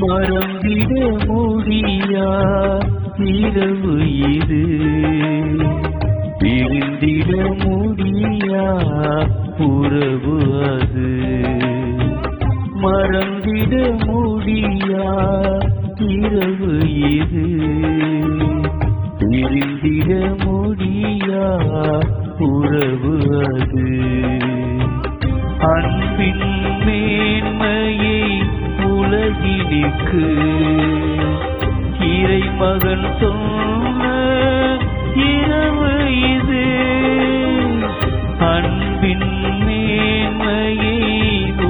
மறந்திட முடியா? இரவு இது. பிரிந்திட முடியா? உறவு அது. மறந்திட முடியா? இரவு இது. பிரிந்திட முடியா? உறவு அது. அன்பின் மேன்மையே உலகினுக்கு இறைமகன் சொன்ன இரவு இது. அன்பின் மேன்மையை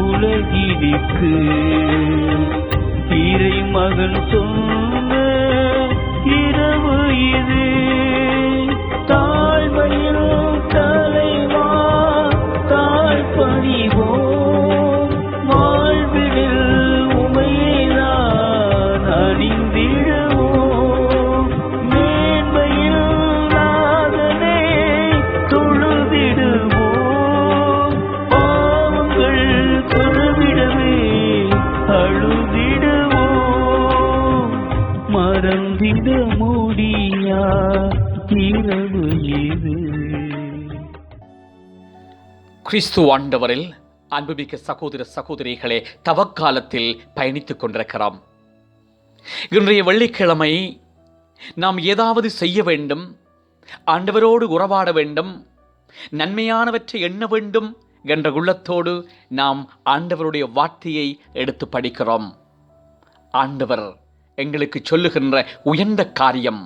உலகினுக்கு இறைமகன் சொன்ன மறந்திட முடியா? இரவு இது. கிறிஸ்து ஆண்டவரில் அன்புமிக்க சகோதர சகோதரிகளே தவக்காலத்தில் பயணித்துக் கொண்டிருக்கிறோம். இன்றைய வெள்ளிக்கிழமை நாம் ஏதாவது செய்ய வேண்டும் ஆண்டவரோடு உறவாட வேண்டும் நன்மையானவற்றை எண்ண வேண்டும் என்ற உள்ளத்தோடு நாம் ஆண்டவருடைய வார்த்தையை எடுத்து படிக்கிறோம். ஆண்டவர் எங்களுக்கு சொல்லுகின்ற உயர்ந்த காரியம்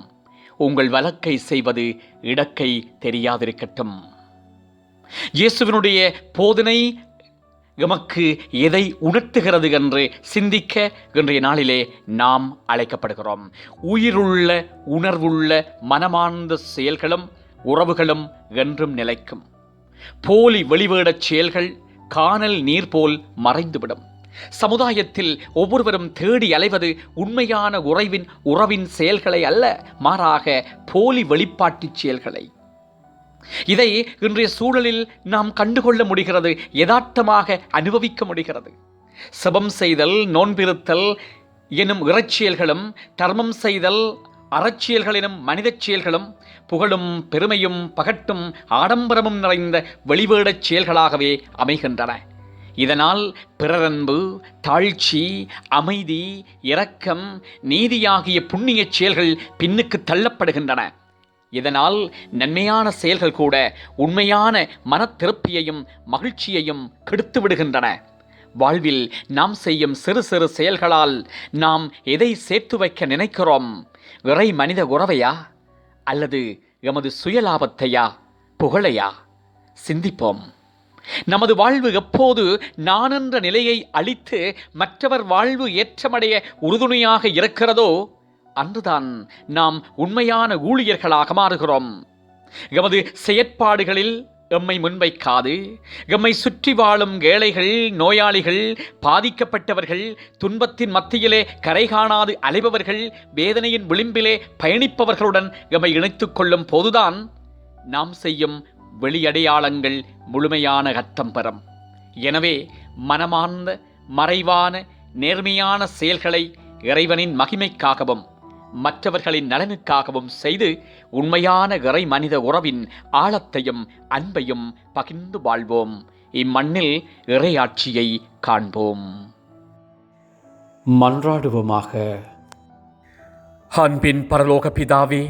உங்கள் வழக்கை செய்வது இடக்கை தெரியாதிருக்கட்டும். இயேசுவினுடைய போதனை எமக்கு எதை உணர்த்துகிறது என்று சிந்திக்க இன்றைய நாளிலே நாம் அழைக்கப்படுகிறோம். உயிருள்ள உணர்வுள்ள மனமார்ந்த செயல்களும் உறவுகளும் என்றும் நிலைக்கும். போலி வெளிவேடச் செயல்கள் காணல் நீர் போல் மறைந்துவிடும். சமுதாயத்தில் ஒவ்வொருவரும் தேடி அலைவது உண்மையான உறவின் உறவின் செயல்களை அல்ல மாறாக போலி வெளிப்பாட்டுச் செயல்களை. இதை இன்றைய சூழலில் நாம் கண்டுகொள்ள முடிகிறது யதார்த்தமாக அனுபவிக்க முடிகிறது. செபம் செய்தல் நோன்பிருத்தல் எனும் இறைச்சியல்களும் தர்மம் செய்தல் அறச்சியல்கள் எனும் மனிதச் செயல்களும் புகழும் பெருமையும் பகட்டும் ஆடம்பரமும் நிறைந்த வெளிவேடச் செயல்களாகவே அமைகின்றன. இதனால் பிறரன்பு தாழ்ச்சி அமைதி இரக்கம் நீதியாகிய புண்ணியச் செயல்கள் பின்னுக்கு தள்ளப்படுகின்றன. இதனால் நன்மையான செயல்கள் கூட உண்மையான மனத்திருப்தியையும் மகிழ்ச்சியையும் கெடுத்து விடுகின்றன. வாழ்வில் நாம் செய்யும் சிறு சிறு செயல்களால் நாம் எதை சேர்த்து வைக்க நினைக்கிறோம்? இறை மனித உறவையா? அல்லது எமது சுயலாபத்தையா? புகழையா? சிந்திப்போம். நமது வாழ்வு எப்போது நான் என்ற நிலையை அழித்து மற்றவர் வாழ்வு ஏற்றமடைய உறுதுணையாக இருக்கிறதோ அன்றுதான் நாம் உண்மையான ஊழியர்களாக மாறுகிறோம். எமது செயற்பாடுகளில் எம்மை முன்வைக்காது. எம்மை சுற்றி வாழும் ஏழைகள் நோயாளிகள் பாதிக்கப்பட்டவர்கள் துன்பத்தின் மத்தியிலே கரை காணாது அலைபவர்கள் வேதனையின் விளிம்பிலே பயணிப்பவர்களுடன் எம்மை இணைத்துக் கொள்ளும் போதுதான் நாம் செய்யும் வெளியடையாளங்கள் முழுமையான அர்த்தம் பெறும். எனவே மனமார்ந்த மறைவான நேர்மையான செயல்களை இறைவனின் மகிமைக்காகவும் மற்றவர்களின் நலனுக்காகவும் செய்து உண்மையான இறை மனித உறவின் ஆழத்தையும் அன்பையும் பகிர்ந்து வாழ்வோம். இம்மண்ணில் இறையாட்சியை காண்போம். மன்றாடுவோமாக. அன்பின் பரலோக பிதாவே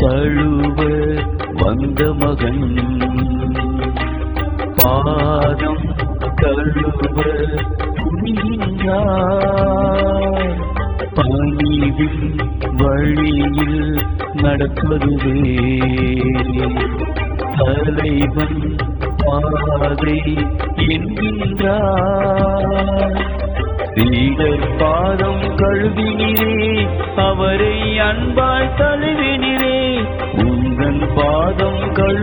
தழுவ வந்த மகன். பாதம் தழுவ துணிகின்றார் பணிவின் வழியில் நடப்பதுவே தலைவன் பாதை என்கின்றார். சீடர் பாதம் கழுவினே அவரை அன்பால் தழுவினே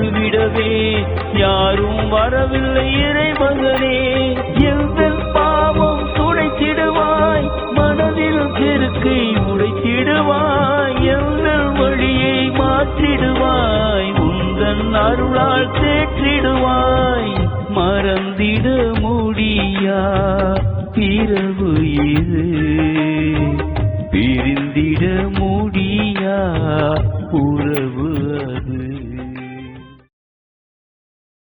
பாதம் யாரும் வரவில்லை இறைமகனே. எங்கள் பாவம் துடைத்திடுவாய் மனதில் பெருக்கை உடைத்திடுவாய். எங்கள் வழியை மாற்றிடுவாய் உந்தன் அருளால் தேற்றிடுவாய். மறந்திட முடியா? இரவு இது பிரிந்திட